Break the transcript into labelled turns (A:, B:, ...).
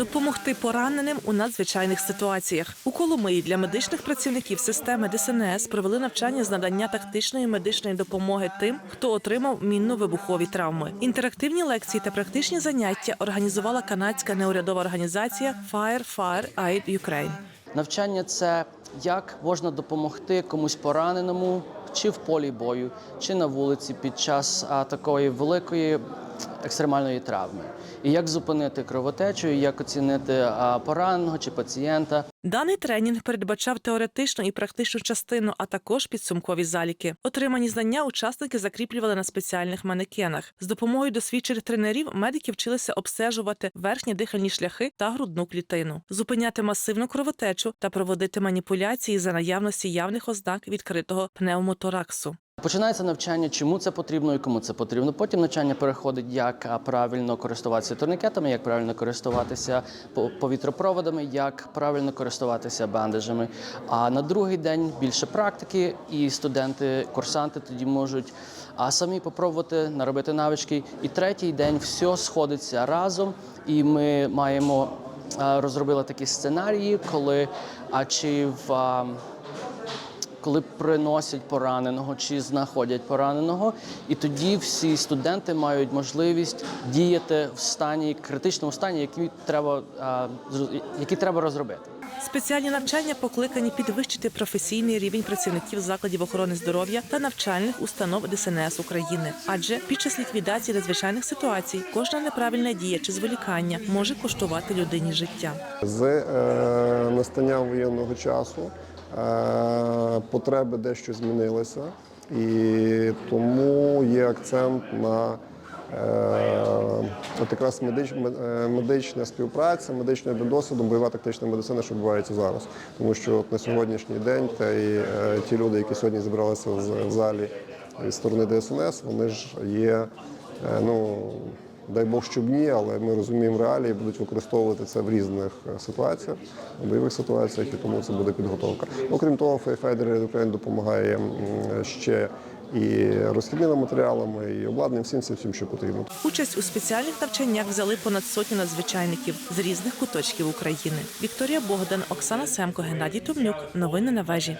A: допомогти пораненим у надзвичайних ситуаціях. У Коломиї для медичних працівників системи ДСНС провели навчання з надання тактичної медичної допомоги тим, хто отримав мінно-вибухові травми. Інтерактивні лекції та практичні заняття організувала канадська неурядова організація Fire Fire Aid Ukraine.
B: Навчання це як можна допомогти комусь пораненому, чи в полі бою, чи на вулиці під час такої великої екстремальної травми. І як зупинити кровотечу, і як оцінити пораненого чи пацієнта.
A: Даний тренінг передбачав теоретичну і практичну частину, а також підсумкові заліки. Отримані знання учасники закріплювали на спеціальних манекенах. З допомогою досвідчених тренерів медики вчилися обстежувати верхні дихальні шляхи та грудну клітину, зупиняти масивну кровотечу та проводити маніпуляції за наявності явних ознак відкритого пневмотораксу.
B: Починається навчання, чому це потрібно і кому це потрібно. Потім навчання переходить, як правильно користуватися турнікетами, як правильно користуватися по- повітропроводами, як правильно користуватися бандажами. А на другий день більше практики, і студенти, курсанти тоді можуть а самі попробувати наробити навички. І третій день все сходиться разом, і ми маємо розробили такі сценарії, коли а чи в коли приносять пораненого чи знаходять пораненого, і тоді всі студенти мають можливість діяти в стані критичному стані, який треба, який треба розробити.
A: Спеціальні навчання покликані підвищити професійний рівень працівників закладів охорони здоров'я та навчальних установ ДСНС України. Адже під час ліквідації надзвичайних ситуацій кожна неправильна дія чи зволікання може коштувати людині життя.
C: З е, настанням воєнного часу потреби дещо змінилися, і тому є акцент на е, от якраз медич, е, медична співпраця, медичний досвідом, бойова тактична медицина, що відбувається зараз. Тому що от на сьогоднішній день та і е, ті люди, які сьогодні зібралися в, залі від сторони ДСНС, вони ж є е, ну. Дай Бог, щоб ні, але ми розуміємо реалії, будуть використовувати це в різних е, ситуаціях, в бойових ситуаціях, і тому це буде підготовка. Окрім того, Фейфайдер Україн допомагає ще і розхідними матеріалами, і обладнанням, всім, всім, що потрібно.
A: Участь у спеціальних навчаннях взяли понад сотню надзвичайників з різних куточків України. Вікторія Богдан, Оксана Семко, Геннадій Томнюк. Новини на вежі.